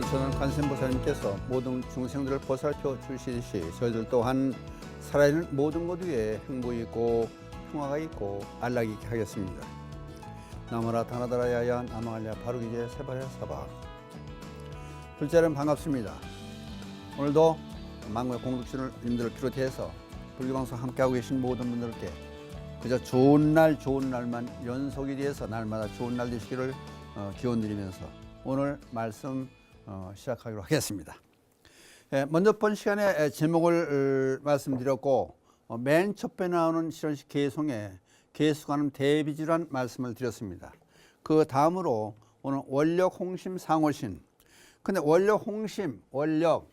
저는 관세음보살님께서 모든 중생들을 보살펴 주시듯이 저희들 또한 살아있는 모든 것 위에 행복이 있고 평화가 있고 안락이 있게 하겠습니다. 나무라 다나다라 야야 나마알랴 바루기제 세바야 사바 둘째는 반갑습니다. 오늘도 만국의 공덕주님들을 비롯해서 불교방송 함께하고 계신 모든 분들께 그저 좋은 날 좋은 날만 연속이 돼서 날마다 좋은 날 되시기를 어, 기원 드리면서 오늘 말씀 어, 시작하기로 하겠습니다. 예, 먼저 번 시간에 에, 제목을 어, 말씀드렸고 어, 맨 첫배 나오는 실현식 개송에 개수가는 대비주란 말씀을 드렸습니다. 그 다음으로 오늘 원력 홍심 상호신. 근데 원력 홍심 원력.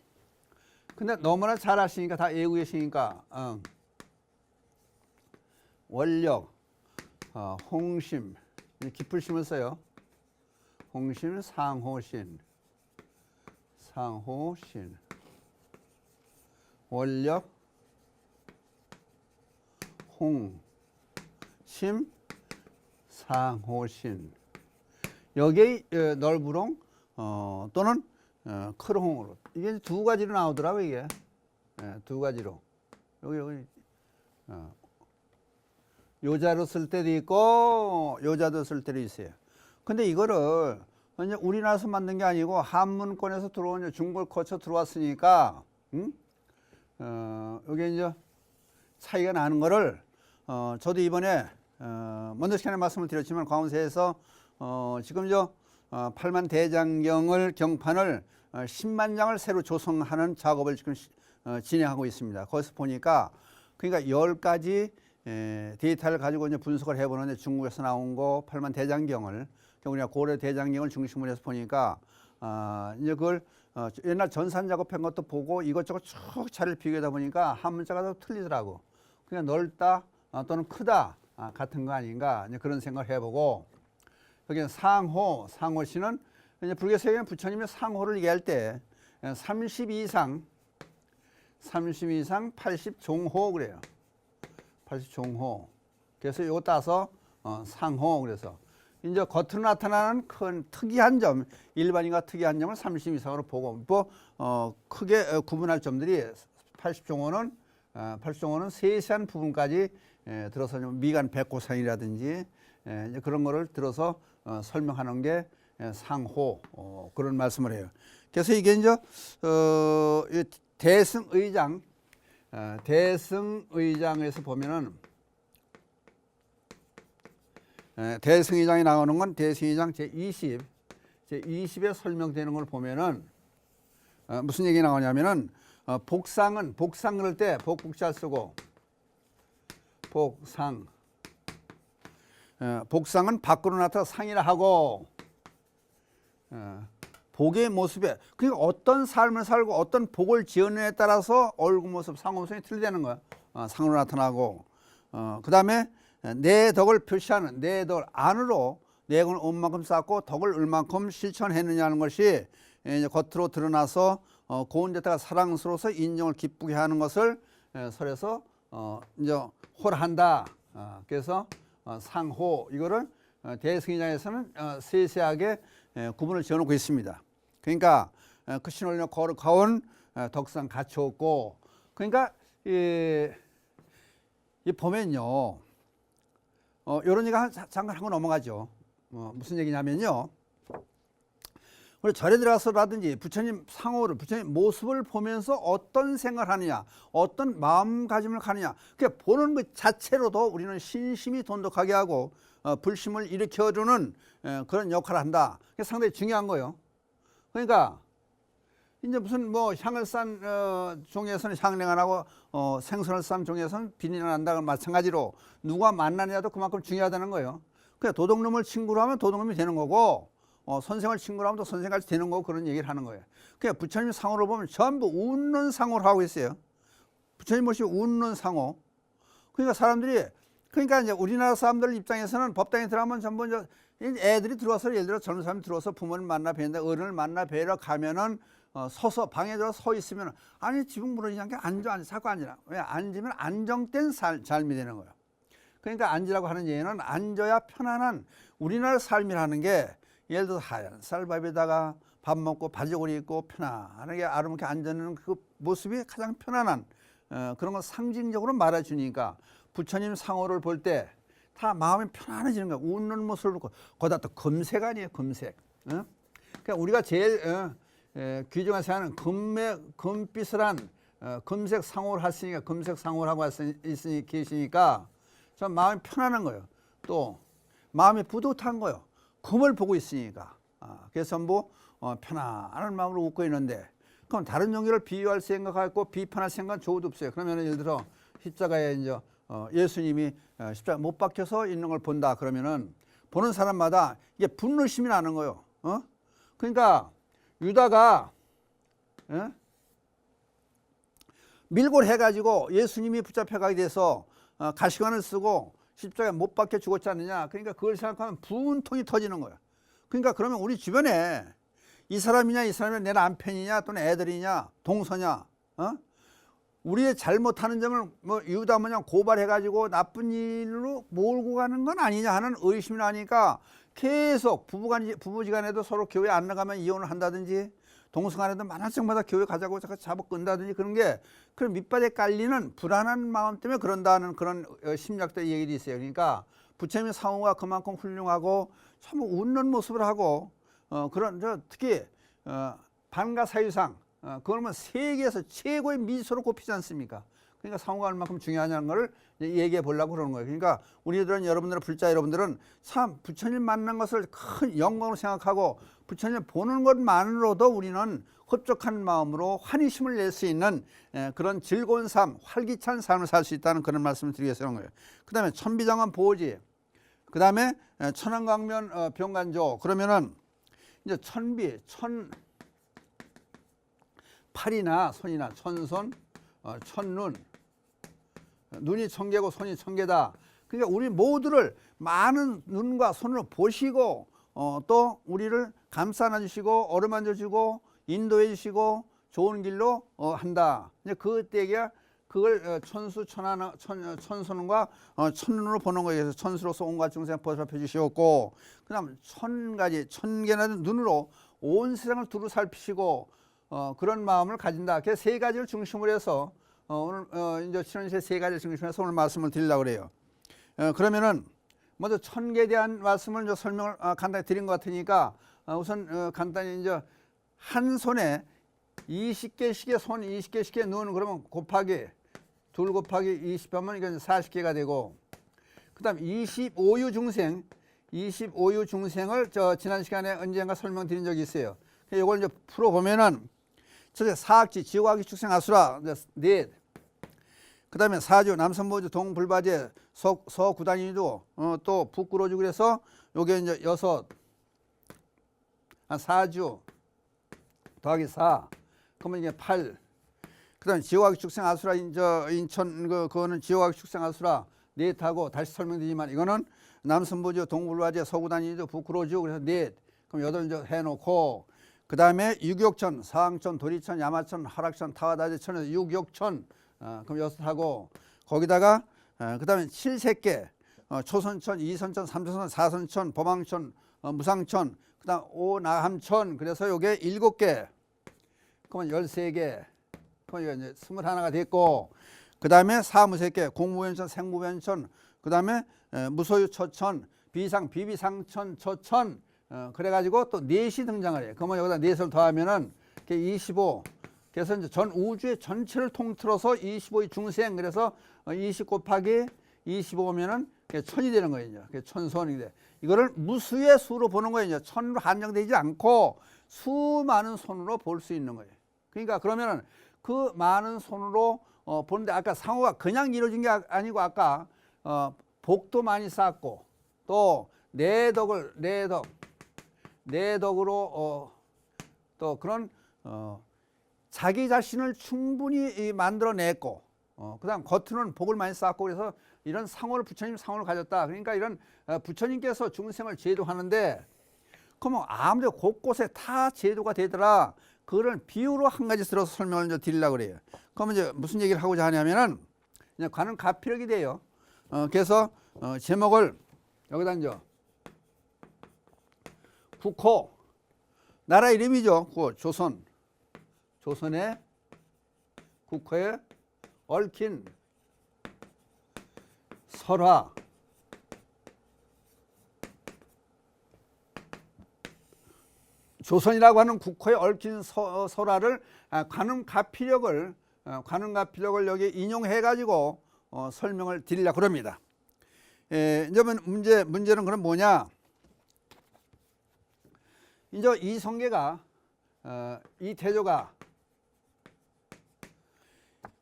근데 너무나 잘 아시니까 다 외우고 계시니까 어. 원력 어, 홍심 기풀심을 써요. 홍심 상호신 상호신 원력 홍심 상호신 여기에 어, 넓으롱 어, 또는 어, 크롱으로. 이게 두 가지로 나오더라고 이게. 예, 두 가지로. 여기 여기. 어, 요자로 쓸 때도 있고 요자도 쓸 때도 있어요. 근데 이거를 이제 우리나라에서 만든 게 아니고 한문권에서 들어온 중국을 거쳐 들어왔으니까 음? 어, 여기 이제 차이가 나는 거를 어, 저도 이번에 어, 먼저 시간에 말씀을 드렸지만 광운세에서 어, 지금 저 어, 8만 대장경을 경판을 어, 10만 장을 새로 조성하는 작업을 지금 시- 어, 진행하고 있습니다. 거기서 보니까 그러니까 10가지 에, 데이터를 가지고 이제 분석을 해보는데 중국에서 나온 거 8만 대장경을 우리가 고려 대장경을 중심으로 해서 보니까 아, 이제 그걸 어, 옛날 전산 작업한 것도 보고 이것저것 쭉 차를 비교하다 보니까 한 문자가 더 틀리더라고. 그냥 넓다 어, 또는 크다 아, 같은 거 아닌가 이제 그런 생각을 해보고 여기는 상호 상호씨는 이제 불교세계는 부처님의 상호를 얘기할 때30 이상 30 이상 80 종호 그래요. 80 종호. 그래서 이거 따서 어, 상호 그래서 이제 겉으로 나타나는 큰 특이한 점, 일반인과 특이한 점을 30 이상으로 보고 뭐 어, 크게 어, 구분할 점들이 80종호는 어, 80종호는 세세한 부분까지 에, 들어서 좀 미간 백고상이라든지 에, 이제 그런 거를 들어서 어, 설명하는 게 에, 상호 어, 그런 말씀을 해요. 그래서 이게 이제 어, 이 대승의장 어, 대승의장에서 보면은 에, 대승의장이 나오는 건 대승의장 제20, 제20에 설명되는 걸 보면은 어, 무슨 얘기 나오냐면은 어, 복상은 복상 그럴 때 복복자 쓰고 복상. 어, 복상은 밖으로 나타나 상이라 하고 어, 복의 모습에 그러니까 어떤 삶을 살고 어떤 복을 지어내에 따라서 얼굴 모습 상호성이 틀리다는 거야. 어, 상으로 나타나고. 어, 그 다음에 내 덕을 표시하는 내 덕을 안으로 내공을 얼만큼 쌓고 덕을 얼만큼 실천했느냐는 것이 겉으로 드러나서 어, 고운 데다가 사랑스러워서 인정을 기쁘게 하는 것을 에, 설에서 어, 이제 호라한다. 어, 그래서 어, 상호 이거를 어, 대승이장에서는 어, 세세하게 에, 구분을 지어놓고 있습니다. 그러니까 어, 그 신월령 거룩하온 어, 덕상 갖추었고 그러니까 이, 이 보면요. 어, 이런 얘기 한- 잠깐 하고 넘어가죠. 어, 무슨 얘기냐면요. 우리 절에 들어가서라든지 부처님 상호를 부처님 모습을 보면서 어떤 생각을 하느냐 어떤 마음가짐을 가느냐 그 보는 것 자체로도 우리는 신심이 돈독하게 하고 어, 불심을 일으켜주는 에, 그런 역할을 한다 그게 상당히 중요한 거예요 그러니까 이제 무슨 뭐 향을 싼 어, 종에서는 안 하고 어, 생선을 싼 종에서는 비린내 난다는 마찬가지로 누가 만나냐도 그만큼 중요하다는 거예요. 그냥 도둑놈을 친구로 하면 도둑놈이 되는 거고 어, 선생을 친구로 하면 또 선생같이 되는 거고 그런 얘기를 하는 거예요. 그냥 부처님 상호를 보면 전부 웃는 상호를 하고 있어요. 부처님 모시고 웃는 상호. 그러니까 사람들이 그러니까 이제 우리나라 사람들 입장에서는 법당에 들어가면 전부 이제 애들이 들어와서 예를 들어 젊은 사람이 들어와서 부모님 만나 뵈는데 어른을 만나 뵈러 가면은 어, 서서 방에 들어 서 있으면 아니 지붕 무너지지 않게 앉아 앉아 자꾸 앉으라 왜 앉으면 안정된 살, 삶이 되는 거예요. 그러니까 앉으라고 하는 얘기는 앉아야 편안한 우리나라 삶이라는 게 예를 들어 하얀 쌀밥에다가 밥 먹고 바지고리 입고 편안하게 아름답게 앉는 그 모습이 가장 편안한 어, 그런 걸 상징적으로 말해주니까 부처님 상호를 볼 때 다 마음이 편안해지는 거야. 웃는 모습을 보고 거기다 또 금색 아니에요, 금색. 어? 그러니까 우리가 제일 어, 에, 귀중한 생각은 금맥, 금빛을 한 어, 금색 상호를 했으니까 금색 상호를 하고 있으니 계시니까 좀 마음이 편안한 거예요. 또 마음이 뿌듯한 거예요. 금을 보고 있으니까. 아, 그래서 전부 어, 편안한 마음으로 웃고 있는데 그럼 다른 종교를 비유할 생각하고 비판할 생각은 좋도 없어요. 그러면 예를 들어 십자가에 이제 어, 예수님이 어, 십자가 못 박혀서 있는 걸 본다 그러면은 보는 사람마다 이게 분노심이 나는 거예요. 어? 그러니까 유다가 예? 밀고 해가지고 예수님이 붙잡혀가게 돼서 어, 가시관을 쓰고 십자가에 못 박혀 죽었지 않느냐. 그러니까 그걸 생각하면 분통이 터지는 거야. 그러니까 그러면 우리 주변에 이 사람이냐 이 사람이 내 남편이냐 또는 애들이냐 동서냐 어? 우리의 잘못하는 점을 뭐 유다 뭐냐 고발해가지고 나쁜 일로 몰고 가는 건 아니냐 하는 의심이 나니까 계속 부부간 부부지간에도 서로 교회 안 나가면 이혼을 한다든지 동성간에도 만화성마다 교회 가자고 자꾸 잡아 끈다든지 그런 게 그런 밑바닥에 깔리는 불안한 마음 때문에 그런다는 그런 어, 심리학적 얘기도 있어요. 그러니까 부처님의 상호가 그만큼 훌륭하고 참 웃는 모습을 하고 어, 그런 저 특히 어, 반가 사유상 어, 그러면 세계에서 최고의 미소로 꼽히지 않습니까? 그러니까 상호가 얼마큼 중요하냐는 걸 얘기해 보려고 그러는 거예요. 그러니까 우리들은 여러분들은 불자 여러분들은 참 부처님 만난 것을 큰 영광으로 생각하고 부처님 보는 것만으로도 우리는 흡족한 마음으로 환희심을 낼 수 있는 에, 그런 즐거운 삶, 활기찬 삶을 살 수 있다는 그런 말씀을 드리기 위해서 그런 거예요. 그 다음에 천비장한 보호지, 그 다음에 천안광면 어, 병간조 그러면은 이제 천비, 천 팔이나 손이나 천손, 어, 천눈, 눈이 천 개고 손이 천 개다. 그러니까 우리 모두를 많은 눈과 손으로 보시고 어, 또 우리를 감싸 안아주시고 어루만져 주고 인도해 주시고 좋은 길로 어, 한다. 이제 그 때가 그걸 어, 천수 천하 천 천손과 어, 천눈으로 보는 거에 서 천수로서 온갖 중생 보살펴 주시었고 그다음 천 가지 천 개나 눈으로 온 세상을 두루 살피시고 어, 그런 마음을 가진다. 그래서 세 가지를 중심으로 해서 어, 오늘 어, 이제 신원시의 세 중심으로 해서 오늘 말씀을 드리려고 그래요. 어, 그러면은 먼저 천계에 대한 말씀을 이제 설명을 아, 간단히 드린 것 같으니까 어, 우선 어, 간단히 이제 한 손에 20개씩의 손 20개씩의 눈 그러면 곱하기 둘 곱하기 20하면 이건 40개가 되고 그다음 25유 중생 25유 중생을 저 지난 시간에 언젠가 설명드린 적이 있어요. 이걸 이제 풀어 보면은 첫째 사학지 지옥학기 축생 아수라. 넷 그 다음에 사주 남선보주 동불바제 서 서구단위도 어, 또 북구로주 그래서 요게 이제 여섯. 한 사주 더하기 사. 그러면 이게 팔. 그 다음 에 지옥학기 축생 아수라 인 저 인천 그 그거는 지옥학기 축생 아수라. 넷하고 다시 설명드리지만 이거는 남선보주 동불바제 서구단위도 북구로주 그래서 넷 그럼 여덟 이제 해놓고 그 다음에 육욕천, 사항천, 도리천, 야마천, 하락천, 타와다제천에서 육욕천 어, 그럼 여섯 하고 거기다가 어, 그 다음에 칠색계 어, 초선천, 이선천, 삼천선, 사선천, 범항천, 어, 무상천 그 다음 오나함천 그래서 요게 일곱 개. 그러면 열세 개. 그러면 이제 스물 하나가 됐고 그 다음에 사무색계 공무원천, 생무원천 그 다음에 무소유 초천, 비상, 비비상천, 초천 어, 그래가지고 또 넷이 등장을 해요. 그러면 여기다 넷을 더하면은 25. 그래서 이제 전 우주의 전체를 통틀어서 25의 중생 그래서 20 곱하기 25면은 천이 되는 거예요. 천선이 돼. 이거를 무수의 수로 보는 거예요. 천으로 한정되지 않고 수많은 손으로 볼 수 있는 거예요. 그러니까 그러면은 그 많은 손으로 어, 보는데 아까 상호가 그냥 이루어진 게 아- 아니고 아까 어, 복도 많이 쌓고 또 내덕을 내덕 내 덕으로 어, 또 그런 어, 자기 자신을 충분히 이 만들어냈고 어, 그다음 겉으로는 복을 많이 쌓고 그래서 이런 상호를 부처님 상호를 가졌다. 그러니까 이런 어, 부처님께서 중생을 제도하는데 그러면 아무리 곳곳에 다 제도가 되더라. 그거를 비유로 한 가지 들어서 설명을 이제 드리려고 그래요. 그러면 이제 무슨 얘기를 하고자 하냐면은 이제 관은 가피력이 돼요. 어, 그래서 어, 제목을 여기다 이제 국호 나라 이름이죠. 그 조선. 조선의 국호에 얽힌 설화. 조선이라고 하는 국호에 얽힌 서, 설화를 아, 관음 가피력을 어, 관음 가피력을 여기 인용해 가지고 어, 설명을 드리려고 합니다. 에, 이제 문- 문제 문제는 그럼 뭐냐? 이제 이 성계가 어, 이 태조가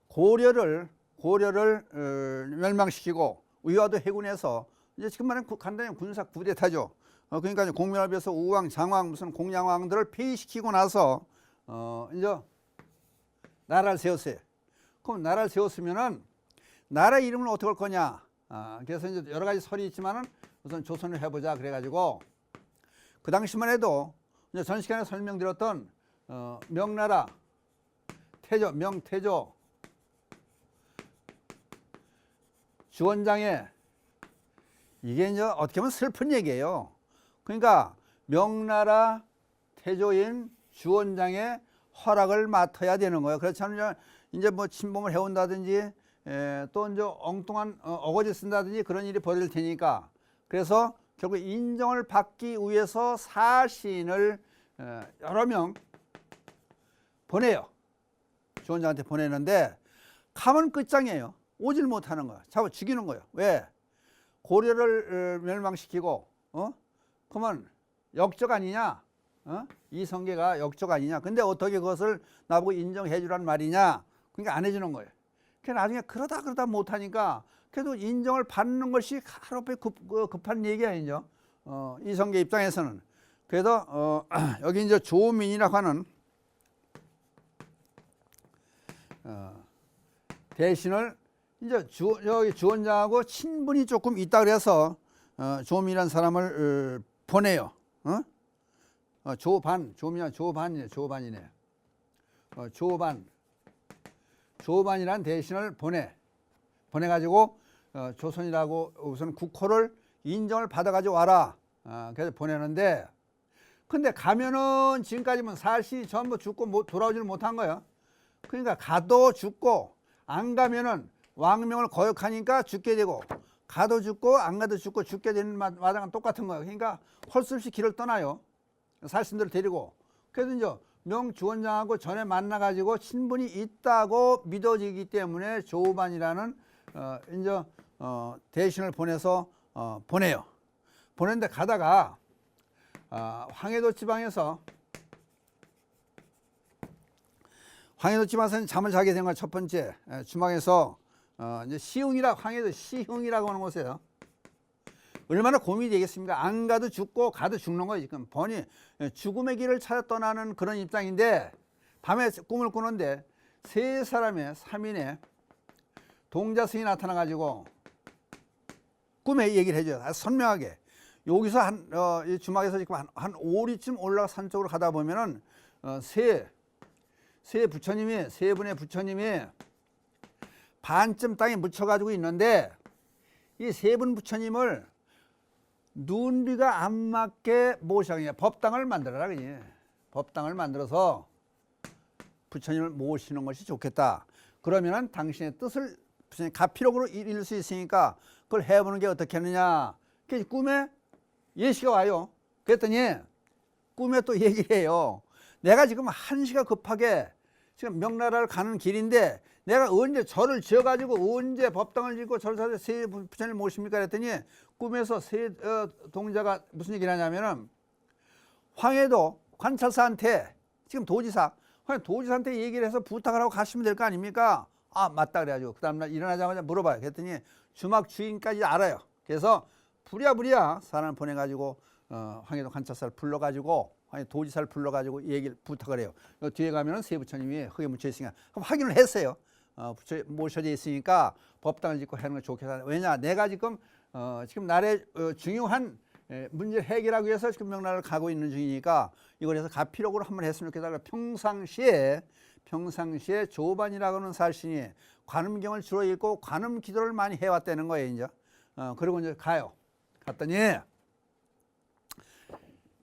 고려를 고려를 어, 멸망시키고 위화도 해군에서 이제 지금 말하는 구- 간단히 군사 구데타죠. 어, 그러니까 비해서 우왕, 장왕, 무슨 공양왕들을 폐위시키고 나서 어, 이제 나라를 세웠어요. 그럼 나라를 세웠으면은 나라 이름을 어떻게 할 거냐? 아, 그래서 이제 여러 가지 설이 있지만은 우선 조선을 해보자 그래가지고 그 당시만 해도 이제 전 시간에 설명드렸던 어, 명나라 태조 명태조 주원장의 이게 이제 어떻게 보면 슬픈 얘기예요. 그러니까 명나라 태조인 주원장의 허락을 맡아야 되는 거예요. 그렇지 않으면 이제 뭐 침범을 해온다든지 에, 또 이제 엉뚱한 어, 어거지 쓴다든지 그런 일이 벌어질 테니까 그래서 결국 인정을 받기 위해서 사신을 에, 여러 명 보내요. 주원장한테 보내는데 가면 끝장이에요. 오질 못하는 거야. 잡아 죽이는 거예요. 왜? 고려를 어, 멸망시키고 어? 그러면 역적 아니냐? 어? 이 성계가 역적 아니냐? 근데 어떻게 그것을 나보고 인정해 주란 말이냐? 그러니까 안 해주는 거예요. 그 나중에 그러다 그러다 못하니까 그래도 인정을 받는 것이 하루에 급, 그 급한 얘기 아니죠. 어, 이 성계 입장에서는 그래서 어, 여기 이제 조민이라고 하는 어, 대신을 이제 주, 여기 주원장하고 친분이 조금 있다 그래서 어, 조민이라는 사람을 어, 보내요. 어? 어, 조반, 조민이 조반이네, 조반이네. 어, 조반, 조반이라는 대신을 보내. 보내가지고 어, 조선이라고 우선 국호를 인정을 받아가지고 와라. 어, 그래서 보내는데 근데 가면은 지금까지는 살시 전부 죽고 못, 돌아오지를 못한 거예요. 그러니까 가도 죽고 안 가면은 왕명을 거역하니까 죽게 되고 가도 죽고 안 가도 죽고 죽게 되는 마- 마당은 똑같은 거예요. 그러니까 헐수 없이 길을 떠나요. 살신들을 데리고 그래서 이제 명주원장하고 전에 만나가지고 친분이 있다고 믿어지기 때문에 조반이라는 어, 이제 어, 대신을 보내서 어, 보내요. 보냈는데 가다가 아, 황해도 지방에서 황해도 지방에서 잠을 자게 된 건 첫 번째 에, 주막에서 어, 이제 시흥이라 황해도 시흥이라고 하는 곳이에요. 얼마나 고민이 되겠습니까? 안 가도 죽고 가도 죽는 거예요 지금 번이 예, 죽음의 길을 찾아 떠나는 그런 입장인데 밤에 꿈을 꾸는데 세 사람의 삼인의 동자승이 나타나가지고 꿈에 얘기를 해줘요. 아주 선명하게. 여기서 한, 어, 이 주막에서 지금 한, 한 5리쯤 올라가 산 쪽으로 가다 보면은, 어, 세, 세 부처님이, 세 분의 부처님이 반쯤 땅에 묻혀가지고 있는데, 이 세 분 부처님을 눈비가 안 맞게 모셔야 법당을 만들어라, 그니. 법당을 만들어서 부처님을 모시는 것이 좋겠다. 그러면은 당신의 뜻을 부처님 가피력으로 이룰 수 있으니까 그걸 해보는 게 어떻겠느냐. 그래서 꿈에 예시가 와요. 그랬더니 꿈에 또 얘기를 해요. 내가 지금 한시가 급하게 지금 명나라를 가는 길인데 내가 언제 절을 지어가지고 언제 법당을 짓고 절을 사서 세 부처님을 모십니까? 그랬더니 꿈에서 세 어, 동자가 무슨 얘기를 하냐면은 황해도 관찰사한테 지금 도지사 도지사한테 얘기를 해서 부탁을 하고 가시면 될 거 아닙니까? 아 맞다 그래가지고 그 다음날 일어나자마자 물어봐요. 그랬더니 주막 주인까지 알아요. 그래서 부랴부랴 사람을 보내가지고 어, 황해도 관찰사를 불러가지고 황해 도지사를 불러가지고 얘기를 부탁을 해요. 요 뒤에 가면은 세 부처님이 흙에 묻혀 있으니까 확인을 했어요. 어, 부처 모셔져 있으니까 법당을 짓고 하는 게 좋겠다. 왜냐 내가 지금 어, 지금 나라의 어, 중요한 에, 문제를 해결하기 위해서 지금 명나라를 가고 있는 중이니까 이걸 해서 가피력으로 한번 했으면 좋겠다. 평상시에 평상시에 조반이라고 하는 살신이 관음경을 주로 읽고 관음 기도를 많이 해왔다는 거예요, 이제. 어, 그리고 이제 가요. 갔더니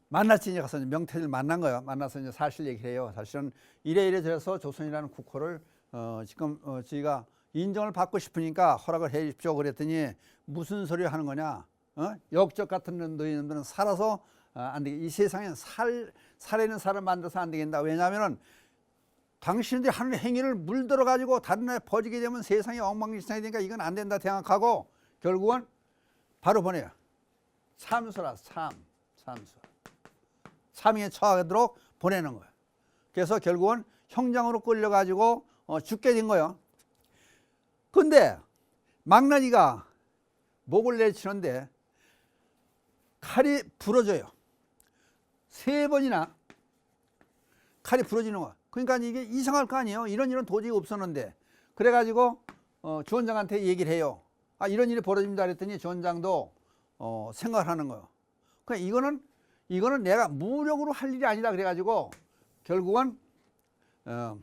만났지 이제 가서 명태를 만난 거예요. 만나서 이제 사실 얘기를 해요. 사실은 이래 이래 저래서 조선이라는 국호를 어, 지금 어, 저희가 인정을 받고 싶으니까 허락을 해 주십시오. 그랬더니 무슨 소리 하는 거냐? 어? 역적 같은 너희들은 살아서 어, 안 되게 이 세상에 살 살에는 살을 만들어서 안 되겠다. 왜냐하면은 당신들이 하는 행위를 물들어 가지고 다른 나라에 퍼지게 되면 세상이 엉망진창이 되니까 이건 안 된다 생각하고 결국은 바로 보내요. 참수라 참 참수. 참에 처하도록 보내는 거예요. 그래서 결국은 형장으로 끌려 가지고 어, 죽게 된 거예요. 근데 망나니가 목을 내치는데 칼이 부러져요. 세 번이나 칼이 부러지는 거야. 그러니까 이게 이상할 거 아니에요. 이런 일은 도저히 없었는데. 그래가지고 어, 주원장한테 얘기를 해요. 아 이런 일이 벌어집니다. 그랬더니 주원장도 어, 생각을 하는 거예요. 그러니까 이거는 이거는 내가 무력으로 할 일이 아니다. 그래가지고 결국은 어,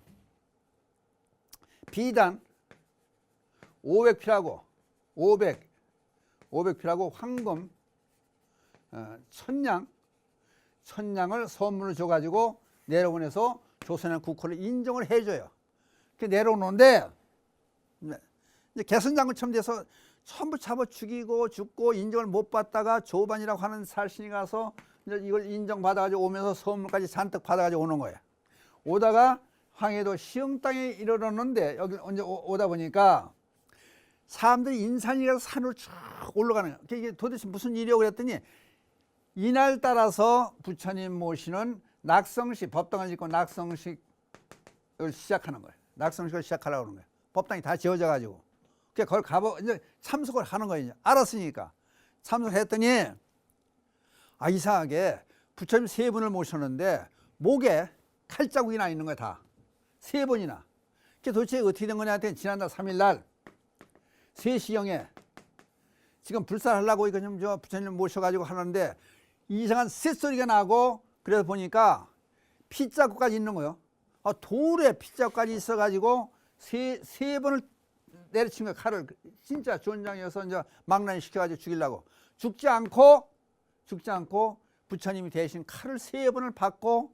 비단 500피라고 500 500피라고 황금 어, 천냥 천냥을 선물을 줘가지고 내려보내서 조선의 국호를 인정을 해줘요. 그 내려오는데 네, 이제 개선장군 처음 돼서 전부 잡아 죽이고 죽고 인정을 못 받다가 조반이라고 하는 살신이 가서 이제 이걸 인정받아가지고 오면서 선물까지 잔뜩 받아가지고 오는 거예요. 오다가 황해도 시흥 땅에 이르렀는데 여기 언제 오- 오다 보니까 사람들이 인산이라서 산으로 쭉 올라가는 거예요. 이게 도대체 무슨 일이요? 그랬더니 이날 따라서 부처님 모시는 낙성식 법당을 짓고 낙성식을 시작하는 거예요. 낙성식을 시작하려고 하는 거예요. 법당이 다 지어져 가지고. 그래 그걸 가보 이제 참석을 하는 거예요. 알았으니까 참석했더니 아 이상하게 부처님 세 분을 모셨는데 목에 칼자국이 나 있는 거야 다. 세 번이나. 그게 도대체 어떻게 된 거냐 했더니 지난달 3일 날 3시경에 지금 불살하려고 이거 좀 저 부처님 모셔가지고 하는데 이상한 쇳소리가 나고 그래서 보니까 피자국까지 있는 거예요. 아, 돌에 피자국까지 있어가지고 세, 세 번을 내려친 거예요. 칼을. 진짜 주원장이어서 이제 망나니 시켜가지고 죽이려고. 죽지 않고, 죽지 않고 부처님이 대신 칼을 세 번을 받고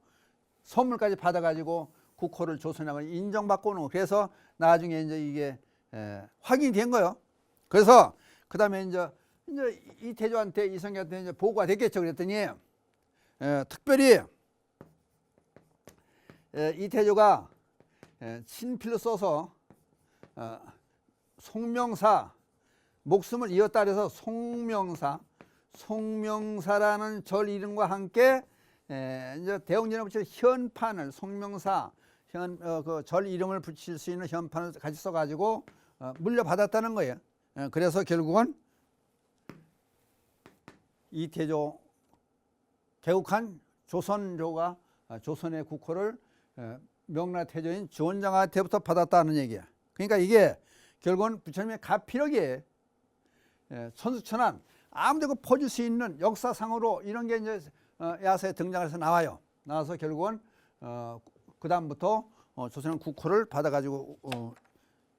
선물까지 받아가지고 국호를 조선하고 인정받고 오는 거. 그래서 나중에 이제 이게 에, 확인이 된 거예요. 그래서 그 다음에 이제 이제 이태조한테 이성계한테 이제 보고가 됐겠죠. 그랬더니 에, 특별히 에, 이태조가 에, 친필로 써서 어, 송명사 목숨을 이었다 그래서 송명사 송명사라는 절 이름과 함께 에, 이제 대웅전에 붙일 현판을 송명사 현, 어, 그 절 이름을 붙일 수 있는 현판을 같이 써가지고 어, 물려받았다는 거예요. 에, 그래서 결국은 이태조 개국한 조선조가 아, 조선의 국호를 에, 명나태조인 주원장한테부터 받았다는 얘기야. 그러니까 이게 결국은 부처님의 가피력에 예, 천수천안 아무데고 퍼줄 수 있는 역사상으로 이런 게 이제 어, 야사에 등장해서 나와요. 나와서 결국은 어, 그 다음부터 어, 조선은 국호를 받아가지고 어,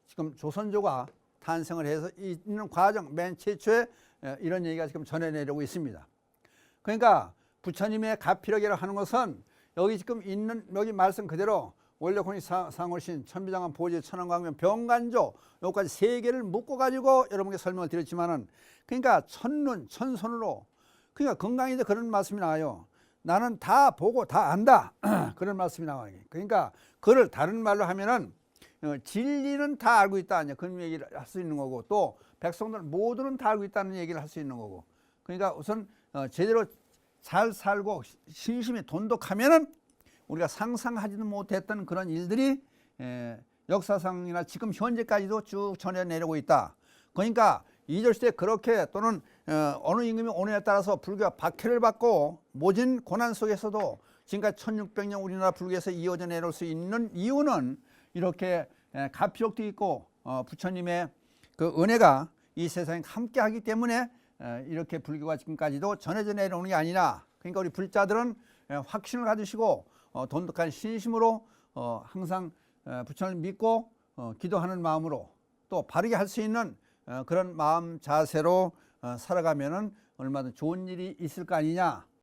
지금 조선조가 탄생을 해서 이- 있는 과정 맨 최초에 예, 이런 얘기가 지금 전해내려고 있습니다. 그러니까 부처님의 가피력이라고 하는 것은 여기 지금 있는 여기 말씀 그대로 원래혼이 상월신 천비장관 보지 천왕광명 병간조 여기까지 세 개를 묶어 가지고 여러분께 설명을 드렸지만은 그러니까 천눈 천손으로 그러니까 건강인데 그런 말씀이 나와요. 나는 다 보고 다 안다 그런 말씀이 나와요. 그러니까 그를 다른 말로 하면은 어, 진리는 다 알고 있다 아니야 그런 얘기를 할 수 있는 거고 또 백성들 모두는 다 알고 있다는 얘기를 할 수 있는 거고 그러니까 우선 어, 제대로 잘 살고 신심이 돈독하면은 우리가 상상하지도 못했던 그런 일들이 에, 역사상이나 지금 현재까지도 쭉 전해내려고 있다. 그러니까 이절 시대 그렇게 또는 어, 어느 임금이 오느냐에 따라서 불교가 박해를 받고 모진 고난 속에서도 지금까지 1600년 우리나라 불교에서 이어져 내려올 수 있는 이유는 이렇게 에, 가피력도 있고 어, 부처님의 그 은혜가 이 세상에 함께하기 때문에 에, 이렇게 불교가 지금까지도 전해져 내려오는 게 아니라 그러니까 우리 불자들은 에, 확신을 가지시고 어, 돈독한 신심으로 어, 항상 에, 부처를 믿고 어, 기도하는 마음으로 또 바르게 할 수 있는 어, 그런 마음 자세로 어, 살아가면은 얼마든 좋은 일이 있을 거 아니냐